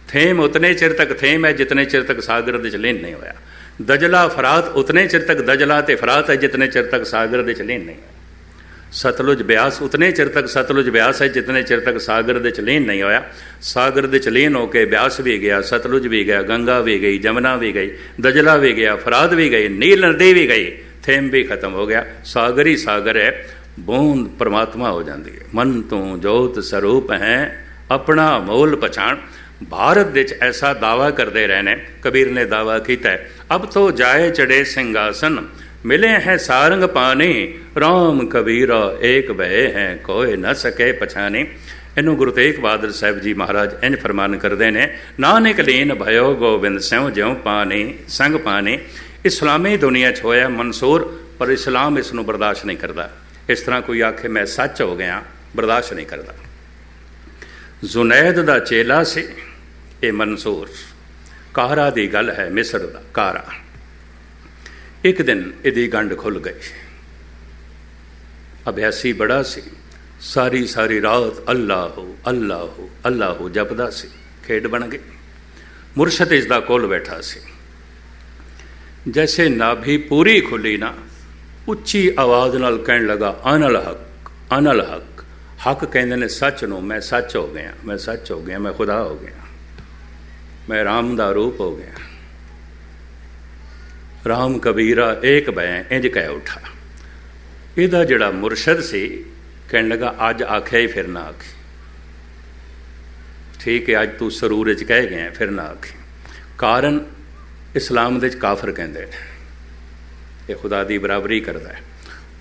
ਥੇਮ ਉਤਨੇ ਚਿਰ ਤੱਕ ਥੇਮ ਹੈ ਜਿਤਨੇ ਚਿਰ ਤੱਕ ਸਾਗਰ ਦੇ ਚਲੀਨ ਨਹੀਂ ਹੋਇਆ। ਦਜਲਾ ਫਰਾਤ ਉਤਨੇ ਚਿਰ ਤੱਕ ਦਜਲਾ ਤੇ ਫਰਾਤ ਹੈ ਜਿਤਨੇ ਚਿਰ ਤੱਕ ਸਾਗਰ ਦੇ ਚਲੀਨ ਨਹੀਂ ਹੋਇਆ ਸਤਲੁਜ ਬਿਆਸ, ਉਤਨੇ ਚਿਰ ਤੱਕ ਸਤਲੁਜ ਬਿਆਸ ਹੈ ਜਿਤਨੇ ਚਿਰ ਤੱਕ ਸਾਗਰ ਦੇ ਚਲੀਨ ਨਹੀਂ ਹੋਇਆ। ਸਾਗਰ ਦੇ ਚਲੀਨ ਹੋ ਕੇ ਬਿਆਸ ਵੀ ਗਿਆ, ਸਤਲੁਜ ਵੀ ਗਿਆ, ਗੰਗਾ ਵੀ ਗਈ, ਜਮਨਾ ਵੀ ਗਈ, ਦਜਲਾ ਵੀ ਗਿਆ, ਫਰਾਦ ਵੀ ਗਈ, ਨੀਲ ਨਦੀ ਵੀ ਗਈ, ਥੇਮ ਵੀ ਖਤਮ ਹੋ ਗਿਆ। ਸਾਗਰ ਹੀ ਸਾਗਰ ਹੈ, ਬੋਂਦ ਪਰਮਾਤਮਾ ਹੋ ਜਾਂਦੀ ਹੈ। ਮਨ ਤੋਂ ਜੋਤ ਸਰੂਪ ਹੈ, ਆਪਣਾ ਮੋਲ ਪਛਾਣ। ਭਾਰਤ ਵਿੱਚ ਐਸਾ ਦਾਵਾ ਕਰਦੇ ਰਹੇ ਨੇ, ਕਬੀਰ ਨੇ ਦਾਵਾ ਕੀਤਾ ਹੈ, ਅਬ ਤੋ ਜਾਏ ਚੜੇ ਸਿੰਘਾਸਨ ਮਿਲੇ ਹੈ ਸਾਰੰਗ ਪਾਣੀ RAM ਕਬੀਰਾ ਏਕ ਬਹਿ ਹੈ ਕੋਈ ਨਾ ਸਕੇ ਪਛਾਣੇ। ਇਹਨੂੰ ਗੁਰੂ ਤੇਗ ਬਹਾਦਰ ਸਾਹਿਬ ਜੀ ਮਹਾਰਾਜ ਇੰਜ ਫਰਮਾਨ ਕਰਦੇ ਨੇ, ਨਾਨਕ ਲੀਨ ਭਇਓ ਗੋਬਿੰਦ ਸਿਉ ਜਿਉ ਪਾਣੀ, ਸੰਗ ਪਾਣੀ। ਇਸਲਾਮੀ ਦੁਨੀਆ 'ਚ ਹੋਇਆ ਮਨਸੂਰ, ਪਰ ਇਸਲਾਮ ਇਸ ਨੂੰ ਬਰਦਾਸ਼ਤ ਨਹੀਂ ਕਰਦਾ। ਇਸ ਤਰ੍ਹਾਂ ਕੋਈ ਆਖੇ ਮੈਂ ਸੱਚ ਹੋ ਗਿਆ, ਬਰਦਾਸ਼ਤ ਨਹੀਂ ਕਰਦਾ। ਜ਼ੁਨੈਦ ਦਾ ਚੇਲਾ ਸੀ, ਇਹ ਮਨਸੂਰ। ਕਾਹਰਾ ਦੀ ਗੱਲ ਹੈ ਮਿਸਰ ਦਾ ਕਾਹਰਾ। ਇੱਕ ਦਿਨ ਇਹਦੀ ਗੰਢ ਖੁੱਲ ਗਈ। ਅਭਿਆਸੀ ਬੜਾ ਸੀ। ਸਾਰੀ ਸਾਰੀ ਰਾਤ ਅੱਲਾਹੁ, ਅੱਲਾਹ, ਅੱਲਾਹੁ ਜਪਦਾ ਸੀ। ਖੇਡ ਬਣ ਗਈ। ਮੁਰਸ਼ਦ ਇਸ ਦਾ ਕੋਲ ਬੈਠਾ ਸੀ। ਜੈਸੇ ਨਾਭੀ ਪੂਰੀ ਖੁੱਲੀ ਨਾ, ਉੱਚੀ ਆਵਾਜ਼ ਨਾਲ ਕਹਿਣ ਲੱਗਾ, ਅਨਲ ਹਕ ਅਨਲ ਹਕ। ਹਕ ਕਹਿੰਦੇ ਨੇ, ਸੱਚ ਨੂੰ ਮੈਂ ਸੱਚ ਹੋ ਗਿਆ, ਮੈਂ ਸੱਚ ਹੋ ਗਿਆ, ਮੈਂ ਖੁਦਾ ਹੋ ਗਿਆ। ਮੈਂ ਰਾਮ ਦਾ ਰੂਪ ਹੋ ਗਿਆ। ਰਾਮ ਕਬੀਰਾ ਏਕ ਬੈ ਇੰਜ ਕਹਿ ਉਠਾ। ਇਹਦਾ ਜਿਹੜਾ ਮੁਰਸ਼ਦ ਸੀ, ਕਹਿਣ ਲੱਗਾ, ਅੱਜ ਆਖਿਆ ਹੀ ਫਿਰ ਨਾ ਆਖੀ। ਠੀਕ ਹੈ, ਅੱਜ ਤੂੰ ਸਰੂਰ ਚ ਕਹਿ ਗਿਆ, ਫਿਰ ਨਾ ਆਖੀ। ਕਾਰਨ ਇਸਲਾਮ ਦੇ ਵਿੱਚ ਕਾਫਰ ਕਹਿੰਦੇ ਨੇ। ਇਹ ਖੁਦਾ ਦੀ ਬਰਾਬਰੀ ਕਰਦਾ ਹੈ।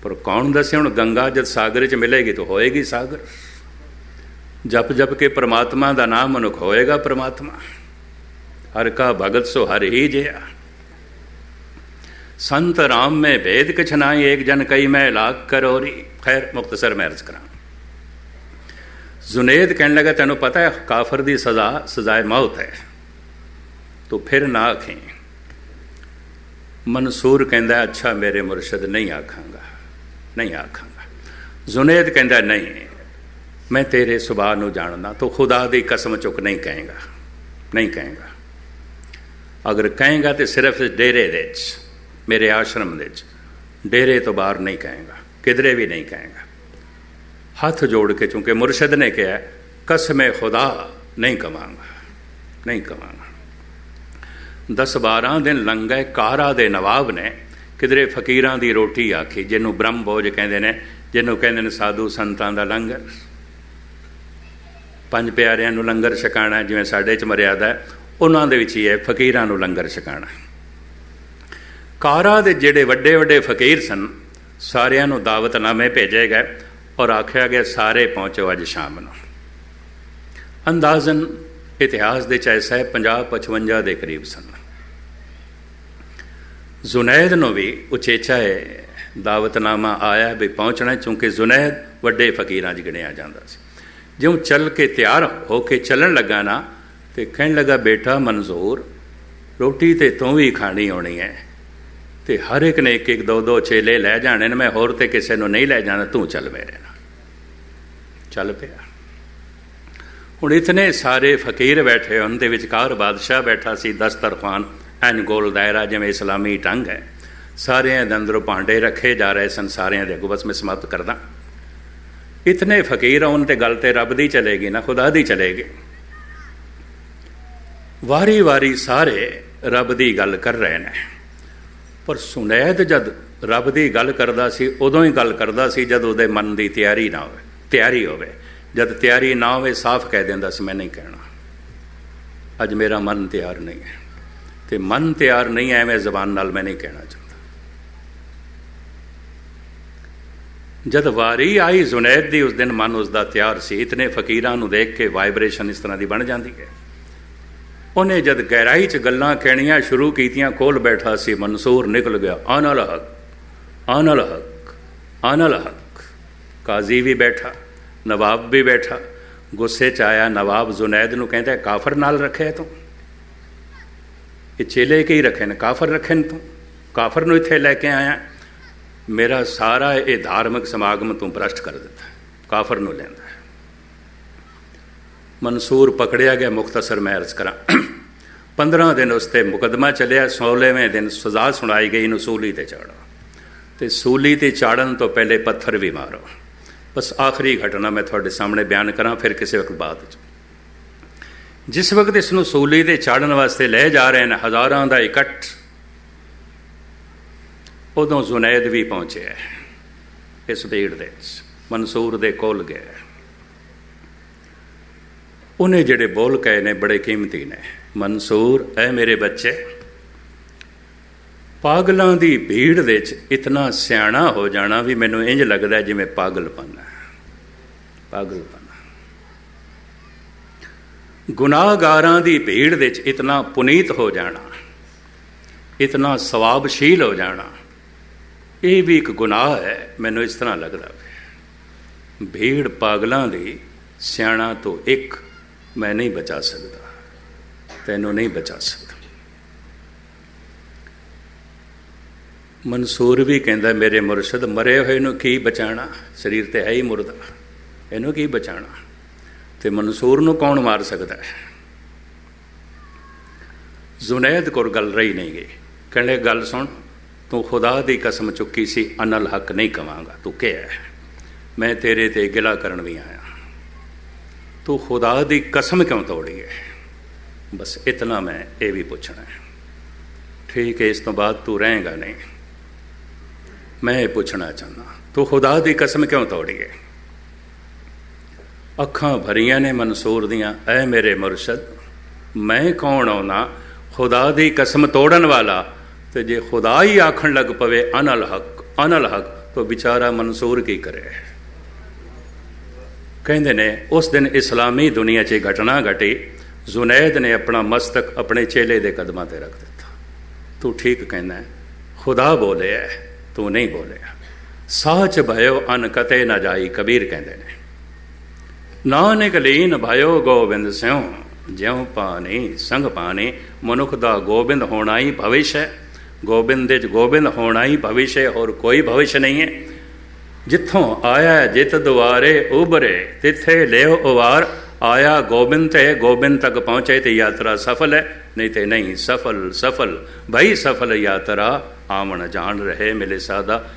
ਪਰ ਕੌਣ ਦੱਸੇ, ਹੁਣ ਗੰਗਾ ਜਦ ਸਾਗਰ ਚ ਮਿਲੇਗੀ ਤਾਂ ਹੋਏਗੀ ਸਾਗਰ। ਜਪ ਜਪ ਕੇ ਪ੍ਰਮਾਤਮਾ ਦਾ ਨਾਮ ਮਨੁੱਖ ਹੋਏਗਾ ਪ੍ਰਮਾਤਮਾ। ਹਰ ਕਾ ਭਗਤ ਸੋ ਹਰ ਹੀ ਜਿਆ ਸੰਤ ਰਾਮ ਮੈਂ ਭੇਦ ਕਛ ਨਾਈ ਏਕ ਜਨ ਕਈ ਮੈਂ ਲਾਗ ਕਰੋਰੀ। ਖੈਰ ਮੁਖਤਸਰ ਮੈਂ ਅਰਜ਼ ਕਰਾਂ। ਜੁਨੇਦ ਕਹਿਣ ਲੱਗਾ, ਤੈਨੂੰ ਪਤਾ ਹੈ, ਕਾਫਰ ਦੀ ਸਜ਼ਾ, ਸਜ਼ਾਏ ਮੌਤ ਹੈ। ਤੂੰ ਫਿਰ ਨਾ ਆਖੇ। ਮਨਸੂਰ ਕਹਿੰਦਾ, ਅੱਛਾ, ਮੇਰੇ ਮੁਰਸ਼ਿਦ, ਨਹੀਂ ਆਖਾਂਗਾ ਨਹੀਂ ਆਖਾਂਗਾ। ਜੁਨੇਦ ਕਹਿੰਦਾ, ਨਹੀਂ, ਮੈਂ ਤੇਰੇ ਸੁਭਾਅ ਨੂੰ ਜਾਣਦਾ, ਤੂੰ ਖੁਦਾ ਦੀ ਕਸਮ ਚੁੱਕ ਨਹੀਂ ਕਹੇਗਾ ਨਹੀਂ ਕਹੇਗਾ। ਅਗਰ ਕਹੇਗਾ ਤੇ ਸਿਰਫ ਡੇਰੇ ਦੇ ਵਿੱਚ। ਮੇਰੇ ਆਸ਼ਰਮ ਦੇ ਵਿੱਚ। ਡੇਰੇ ਤੋਂ ਬਾਹਰ ਨਹੀਂ ਕਹੇਗਾ, ਕਿਧਰੇ ਵੀ ਨਹੀਂ ਕਹੇਗਾ। ਹੱਥ ਜੋੜ ਕੇ ਚੁੰਕੇ ਮੁਰਸ਼ਿਦ ਨੇ ਕਿਹਾ, ਕਸਮੇ ਖੁਦਾ, ਨਹੀਂ ਕਵਾਂਗਾ ਨਹੀਂ ਕਵਾਂਗਾ। 10 12 ਦਿਨ ਲੰਘੇ, ਕਾਰਾ ਦੇ ਨਵਾਬ ਨੇ ਕਿਧਰੇ ਫਕੀਰਾਂ ਦੀ ਰੋਟੀ ਆਖੀ, ਜਿਹਨੂੰ ਬ੍ਰਹਮ ਭੋਜ ਕਹਿੰਦੇ ਨੇ, ਜਿਹਨੂੰ ਕਹਿੰਦੇ ਨੇ ਸਾਧੂ ਸੰਤਾਂ ਦਾ ਲੰਗਰ। ਪੰਜ ਪਿਆਰਿਆਂ ਨੂੰ ਲੰਗਰ ਛਕਾਣਾ, ਜਿਵੇਂ ਸਾਡੇ ਚ ਮਰਿਆਦਾ ਉਹਨਾਂ ਦੇ ਵਿੱਚ ਹੀ ਹੈ ਫਕੀਰਾਂ ਨੂੰ ਲੰਗਰ ਛਕਾਣਾ। ਕਾਰਾ ਦੇ ਜਿਹੜੇ ਵੱਡੇ ਵੱਡੇ ਫਕੀਰ ਸਨ, ਸਾਰਿਆਂ ਨੂੰ ਦਾਵਤਨਾਮੇ ਭੇਜੇ ਗਏ ਔਰ ਆਖਿਆ ਗਿਆ, ਸਾਰੇ ਪਹੁੰਚੋ ਅੱਜ ਸ਼ਾਮ ਨੂੰ। ਅੰਦਾਜ਼ਨ ਇਤਿਹਾਸ ਦੇ ਚ ਐਸਾ ਹੈ 50 55 ਦੇ ਕਰੀਬ ਸਨ। ਜ਼ੁਨੈਦ ਨੂੰ ਵੀ ਉਚੇਚਾ ਹੈ ਦਾਵਤਨਾਮਾ ਆਇਆ ਵੀ ਪਹੁੰਚਣਾ, ਕਿਉਂਕਿ ਜ਼ੁਨੈਦ ਵੱਡੇ ਫਕੀਰਾਂ 'ਚ ਗਿਣਿਆ ਜਾਂਦਾ ਸੀ। ਜਿਉਂ ਚੱਲ ਕੇ ਤਿਆਰ ਹੋ ਕੇ ਚੱਲਣ ਲੱਗਾ ਨਾ, ਤੇ ਕਹਿਣ ਲੱਗਾ, ਬੇਟਾ, ਮਨਜ਼ੂਰ, ਰੋਟੀ ਤੇ ਤੂੰ ਵੀ ਖਾਣੀ ਹੋਣੀ ਹੈ। ਤੇ ਹਰ ਇੱਕ ਨੇ ਇੱਕ ਇੱਕ ਦੋ ਦੋ ਚੇਲੇ ਲੈ ਜਾਣੇ ਨੇ, ਮੈਂ ਹੋਰ ਤੇ ਕਿਸੇ ਨੂੰ ਨਹੀਂ ਲੈ ਜਾਣਾ, ਤੂੰ ਚੱਲ ਮੇਰੇ ਨਾਲ। ਚੱਲ ਪਿਆ। ਹੁਣ ਇਤਨੇ ਸਾਰੇ ਫਕੀਰ ਬੈਠੇ ਉਹਨਾਂ ਦੇ ਵਿਚਕਾਰ ਬਾਦਸ਼ਾਹ ਬੈਠਾ ਸੀ ਦਸਤਰਖਾਨ ਐਨ ਗੋਲ ਦਾਇਰਾ, ਜਿਵੇਂ ਇਸਲਾਮੀ ਢੰਗ ਹੈ। ਸਾਰਿਆਂ ਦੇ ਅੰਦਰੋਂ ਭਾਂਡੇ ਰੱਖੇ ਜਾ ਰਹੇ ਸਨ, ਸਾਰਿਆਂ ਦੇ ਅੱਗੋਂ ਬਸ ਮੈਂ ਸਮਾਪਤ ਕਰਦਾ। ਇਤਨੇ ਫਕੀਰ ਆਉਣ ਤੇ ਗੱਲ ਤੇ ਰੱਬ ਦੀ ਚਲੇਗੀ ਨਾ, ਖੁਦਾ ਦੀ ਚਲੇਗੀ। ਵਾਰੀ ਵਾਰੀ ਸਾਰੇ ਰੱਬ ਦੀ ਗੱਲ ਕਰ ਰਹੇ ਨੇ। ਪਰ ਸੁਨੈਦ ਜਦ ਰੱਬ ਦੀ ਗੱਲ ਕਰਦਾ ਸੀ, ਉਦੋਂ ਹੀ ਗੱਲ ਕਰਦਾ ਸੀ ਜਦ ਉਹਦੇ ਮਨ ਦੀ ਤਿਆਰੀ ਨਾ ਹੋਵੇ, ਤਿਆਰੀ ਹੋਵੇ। ਜਦ ਤਿਆਰੀ ਨਾ ਹੋਵੇ, ਸਾਫ਼ ਕਹਿ ਦਿੰਦਾ ਸੀ, ਮੈਂ ਨਹੀਂ ਕਹਿਣਾ। ਅੱਜ ਮੇਰਾ ਮਨ ਤਿਆਰ ਨਹੀਂ ਹੈ। ਤੇ ਮਨ ਤਿਆਰ ਨਹੀਂ ਹੈ, ਐਵੇਂ ਜ਼ਬਾਨ ਨਾਲ ਮੈਂ ਨਹੀਂ ਕਹਿਣਾ ਚਾਹੁੰਦਾ। ਜਦ ਵਾਰੀ ਆਈ ਜ਼ੁਨੈਦ ਦੀ ਉਸ ਦਿਨ ਮਨ ਉਸ ਦਾ ਤਿਆਰ ਸੀ। ਇਤਨੇ ਫਕੀਰਾਂ ਨੂੰ ਦੇਖ ਕੇ ਵਾਈਬ੍ਰੇਸ਼ਨ ਇਸ ਤਰ੍ਹਾਂ ਦੀ ਬਣ ਜਾਂਦੀ ਹੈ। ਉਹਨੇ ਜਦ ਗਹਿਰਾਈ 'ਚ ਗੱਲਾਂ ਕਹਿਣੀਆਂ ਸ਼ੁਰੂ ਕੀਤੀਆਂ ਕੋਲ ਬੈਠਾ ਸੀ, ਮਨਸੂਰ ਨਿਕਲ ਗਿਆ। ਆਨਲ ਹਕ ਆਨਲ ਹਕ ਅਨਲ ਹਕ। ਕਾਜ਼ੀ ਵੀ ਬੈਠਾ, ਨਵਾਬ ਵੀ ਬੈਠਾ। ਗੁੱਸੇ 'ਚ ਆਇਆ ਨਵਾਬ ਜ਼ੁਨੈਦ ਨੂੰ ਕਹਿੰਦਾ, ਕਾਫਰ ਨਾਲ ਰੱਖਿਆ ਤੂੰ? ਇਹ ਚੇਲੇ ਕੀ ਰੱਖੇ ਨੇ? ਕਾਫਰ ਰੱਖੇ ਨੇ ਤੂੰ? ਕਾਫਰ ਨੂੰ ਇੱਥੇ ਲੈ ਕੇ ਆਇਆ? ਮੇਰਾ ਸਾਰਾ ਇਹ ਧਾਰਮਿਕ ਸਮਾਗਮ ਤੂੰ ਭ੍ਰਸ਼ਟ ਕਰ ਦਿੱਤਾ ਕਾਫਰ ਨੂੰ ਲੈਂਦਾ ਮਨਸੂਰ ਪਕੜਿਆ ਗਿਆ ਮੁਖਤਸਰ ਮੈਂ ਅਰਜ਼ ਕਰਾਂ। 15 ਦਿਨ ਉਸ ਤੇ ਮੁਕਦਮਾ ਚੱਲਿਆ 16ਵੇਂ ਦਿਨ ਸਜ਼ਾ ਸੁਣਾਈ ਗਈ ਨੂੰ ਸੂਲੀ ਤੇ ਚਾੜੋ। ਤੇ ਸੂਲੀ ਤੇ ਚਾੜਨ ਤੋਂ ਪਹਿਲੇ ਪੱਥਰ ਵੀ ਮਾਰੋ। ਬਸ ਆਖਰੀ ਘਟਨਾ ਮੈਂ ਤੁਹਾਡੇ ਸਾਹਮਣੇ ਬਿਆਨ ਕਰਾਂ, ਫਿਰ ਕਿਸੇ ਵਕਤ ਬਾਅਦ ਚ। ਜਿਸ ਵਕਤ ਇਸ ਨੂੰ ਸੂਲੀ ਤੇ ਚਾੜਨ ਵਾਸਤੇ ਲੈ ਜਾ ਰਹੇ ਨੇ, ਹਜ਼ਾਰਾਂ ਦਾ ਇਕੱਠ, ਉਦੋਂ ਜ਼ੁਨੈਦ ਵੀ ਪਹੁੰਚਿਆ ਇਸ ਭੀੜ ਦੇ ਵਿੱਚ, ਮਨਸੂਰ ਦੇ ਕੋਲ ਗਿਆ ਉਹਨੇ ਜਿਹੜੇ ਬੋਲ ਕਹੇ ਨੇ, ਬੜੇ ਕੀਮਤੀ ਨੇ। ਮਨਸੂਰ ਐ ਮੇਰੇ ਬੱਚੇ, ਪਾਗਲਾਂ ਦੀ ਭੀੜ ਵਿੱਚ ਇਤਨਾ ਸਿਆਣਾ ਹੋ ਜਾਣਾ ਵੀ ਮੈਨੂੰ ਇੰਜ ਲੱਗਦਾ ਜਿਵੇਂ ਪਾਗਲਪਨ ਹੈ। ਪਾਗਲਪਨ ਗੁਨਾਹਗਾਰਾਂ ਦੀ ਭੀੜ ਵਿੱਚ ਇਤਨਾ ਪੁਨੀਤ ਹੋ ਜਾਣਾ, ਇਤਨਾ ਸਵਾਬਸ਼ੀਲ ਹੋ ਜਾਣਾ, ਇਹ ਵੀ ਇੱਕ ਗੁਨਾਹ ਹੈ, ਮੈਨੂੰ ਇਸ ਤਰ੍ਹਾਂ ਲੱਗਦਾ ਭੀੜ ਪਾਗਲਾਂ ਦੀ ਸਿਆਣਾ ਤੋਂ ਇੱਕ ਮੈਂ ਨਹੀਂ ਬਚਾ ਸਕਦਾ। ਤੈਨੂੰ ਨਹੀਂ ਬਚਾ ਸਕਦਾ। ਮਨਸੂਰ ਵੀ ਕਹਿੰਦਾ, ਮੇਰੇ ਮੁਰਸ਼ਿਦ ਮਰੇ ਹੋਏ ਨੂੰ ਕੀ ਬਚਾਣਾ? ਸਰੀਰ ਤੇ ਹੈ ਹੀ ਮੁਰਦਾ। ਇਹਨੂੰ ਕੀ ਬਚਾਣਾ? ਤੇ ਮਨਸੂਰ ਨੂੰ ਕੌਣ ਮਾਰ ਸਕਦਾ ਹੈ? ਜ਼ੁਨੈਦ ਕੋਲ ਗੱਲ ਰਹੀ ਨਹੀਂ ਗਈ। ਕਹਿੰਦੇ, ਗੱਲ ਸੁਣ, ਤੂੰ ਖੁਦਾ ਦੀ ਕਸਮ ਚੁੱਕੀ ਸੀ, ਅਨਲ ਹੱਕ ਨਹੀਂ ਕਵਾਂਗਾ। ਤੂੰ ਕਿਹਾ ਮੈਂ ਤੇਰੇ ਤੇ ਗਿਲਾ ਕਰਨ ਵੀ ਆਇਆ। ਤੂੰ ਖੁਦਾ ਦੀ ਕਸਮ ਕਿਉਂ ਤੋੜੀ ਹੈ ਬਸ ਇਤਨਾ ਮੈਂ ਇਹ ਵੀ ਪੁੱਛਣਾ ਹੈ ਠੀਕ ਹੈ ਇਸ ਤੋਂ ਬਾਅਦ ਤੂੰ ਰਹੇਗਾ ਨਹੀਂ। ਮੈਂ ਇਹ ਪੁੱਛਣਾ ਚਾਹੁੰਦਾ, ਤੂੰ ਖੁਦਾ ਦੀ ਕਸਮ ਕਿਉਂ ਤੋੜੀ ਹੈ ਅੱਖਾਂ ਭਰੀਆਂ ਨੇ ਮਨਸੂਰ ਦੀਆਂ, ਐ ਮੇਰੇ ਮੁਰਸ਼ਦ, ਮੈਂ ਕੌਣ ਆਉਣਾ? ਖੁਦਾ ਦੀ ਕਸਮ ਤੋੜਨ ਵਾਲਾ, ਤੇ ਜੇ ਖੁਦਾ ਹੀ ਆਖਣ ਲੱਗ ਪਵੇ ਅਨਲ ਹਕ ਅਨਲ ਹਕ, ਤਾਂ ਵਿਚਾਰਾ ਮਨਸੂਰ ਕੀ ਕਰੇ? ਕਹਿੰਦੇ ਨੇ, ਉਸ ਦਿਨ ਇਸਲਾਮੀ ਦੁਨੀਆ 'ਚ ਘਟਨਾ ਘਟੀ। ਜ਼ੁਨੈਦ ਨੇ ਆਪਣਾ ਮਸਤਕ ਆਪਣੇ ਚੇਲੇ ਦੇ ਕਦਮਾਂ ਤੇ ਰੱਖ ਦਿੱਤਾ। ਤੂੰ ਠੀਕ ਕਹਿੰਦਾ ਖੁਦਾ ਬੋਲਿਆ ਤੂੰ ਨਹੀਂ ਬੋਲਿਆ। ਸਾਚ ਭਇਓ ਅਨ ਕਤੇ ਨਾ ਜਾਈ, ਕਬੀਰ ਕਹਿੰਦੇ ਨੇ। ਨਾਨਕ ਲੀਨ ਭਇਓ ਗੋਬਿੰਦ ਸਿਉ, ਜਿਉ ਪਾਣੀ ਸੰਗ ਪਾਣੀ, ਮਨੁੱਖ ਦਾ ਗੋਬਿੰਦ ਹੋਣਾ ਹੀ ਭਵਿਸ਼ ਹੈ। ਗੋਬਿੰਦ ਦੇ ਚ ਗੋਬਿੰਦ ਹੋਣਾ ਹੀ ਭਵਿਸ਼ ਹੈ, ਹੋਰ ਕੋਈ ਭਵਿਸ਼ ਨਹੀਂ ਹੈ। ਜਿੱਥੋਂ ਆਇਆ ਜਿਤ ਦੁਆਰੇ ਉਬਰੇ ਤਿੱਥੇ ਲਿਓ ਉਵਾਰ। ਆਇਆ ਗੋਬਿੰਦ ਤੇ ਗੋਬਿੰਦ ਤੱਕ ਪਹੁੰਚੇ ਤੇ ਯਾਤਰਾ ਸਫਲ ਹੈ। ਨਹੀਂ ਤੇ ਨਹੀਂ, ਸਫਲ ਸਫਲ। ਭਈ ਸਫਲ ਯਾਤਰਾ, ਆਵਣ ਜਾਣ ਰਹੇ ਮਿਲੇ ਸਾਦਾ।